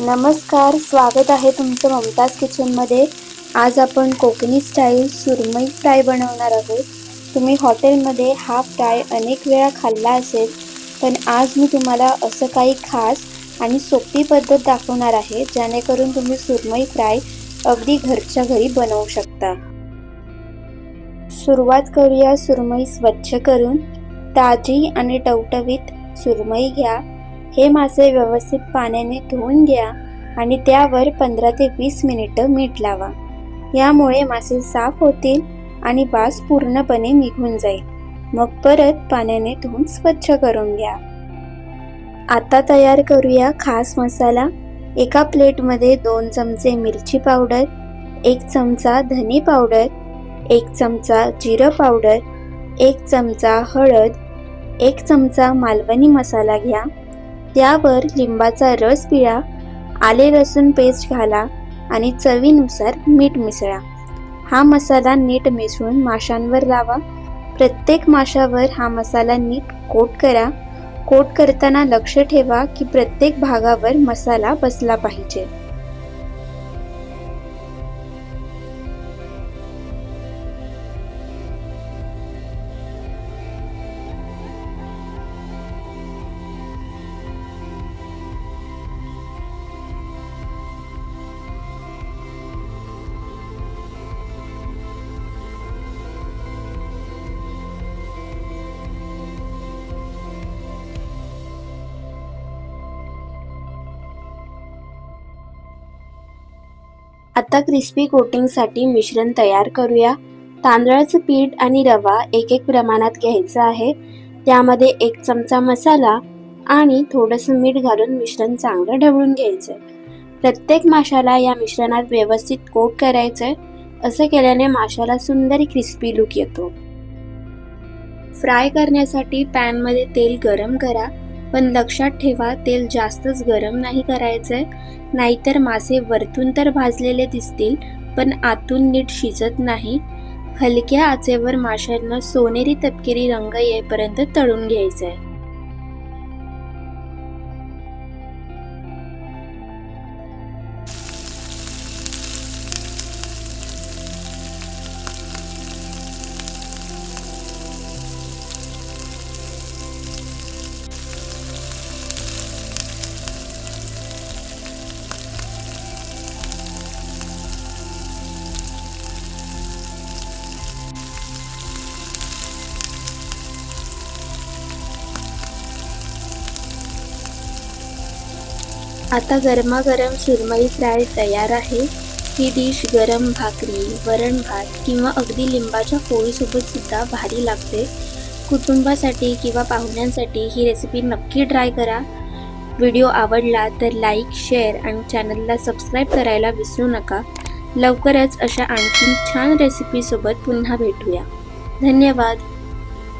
नमस्कार स्वागत आहे तुमचं ममताज किचनमध्ये. आज आपण कोकणी स्टाईल सुरमई फ्राय बनवणार आहोत. तुम्ही हॉटेलमध्ये हा फ्राय अनेक वेळा खाल्ला असेल पण आज मी तुम्हाला असं काही खास आणि सोपी पद्धत दाखवणार आहे जेणेकरून तुम्ही सुरमई फ्राय अगदी घरच्या घरी बनवू शकता. सुरुवात करूया सुरमई स्वच्छ करून. ताजी आणि टवटवीत सुरमई घ्या. हे मासे व्यवस्थित पाण्याने धुवून घ्या आणि त्यावर पंधरा ते वीस मिनिटं मीठ लावा. यामुळे मासे साफ होतील आणि वास पूर्णपणे निघून जाईल. मग परत पाण्याने धुवून स्वच्छ करून घ्या. आता तयार करूया खास मसाला. एका प्लेटमध्ये दोन चमचे मिरची पावडर एक चमचा धने पावडर एक चमचा जिरं पावडर एक चमचा हळद एक चमचा मालवणी मसाला घ्या. त्यावर लिंबाचा रस पिळा आले लसूण पेस्ट घाला आणि चवीनुसार मीठ मिसळा. हा मसाला नीट मिसळून माशांवर लावा. प्रत्येक माशावर हा मसाला नीट कोट करा. कोट करताना लक्ष ठेवा की प्रत्येक भागावर मसाला बसला पाहिजे. आता क्रिस्पी कोटिंगसाठी मिश्रण तयार करूया. तांदळाचं पीठ आणि रवा एक एक प्रमाणात घ्यायचा आहे. त्यामध्ये एक चमचा मसाला आणि थोडंसं मीठ घालून मिश्रण चांगलं ढवळून घ्यायचं. प्रत्येक माशाला या मिश्रणात व्यवस्थित कोट करायचं असं केल्याने माशाला सुंदर क्रिस्पी लुक येतो. फ्राय करण्यासाठी पॅनमध्ये तेल गरम करा. पण लक्षात ठेवा तेल जास्तच गरम नाही करायचंय. नाहीतर मासे वरतून तर भाजलेले दिसतील पण आतून नीट शिजत नाही. हलक्या आचेवर माशांना सोनेरी तपकिरी रंग येईपर्यंत तळून घ्यायचं आहे आता गरमागरम सुरमई फ्राय तयार आहे. ही डिश गरम भाकरी वरण भात किंवा अगदी लिंबाच्या पोळीसोबत सुद्धा भारी लागते. कुटुंबासाठी किंवा पाहुण्यांसाठी ही रेसिपी नक्की ट्राय करा. व्हिडिओ आवडला तर लाईक शेअर आणि चॅनलला सबस्क्राईब करायला विसरू नका. लवकरच अशा आणखीन छान रेसिपीसोबत पुन्हा भेटूया. धन्यवाद.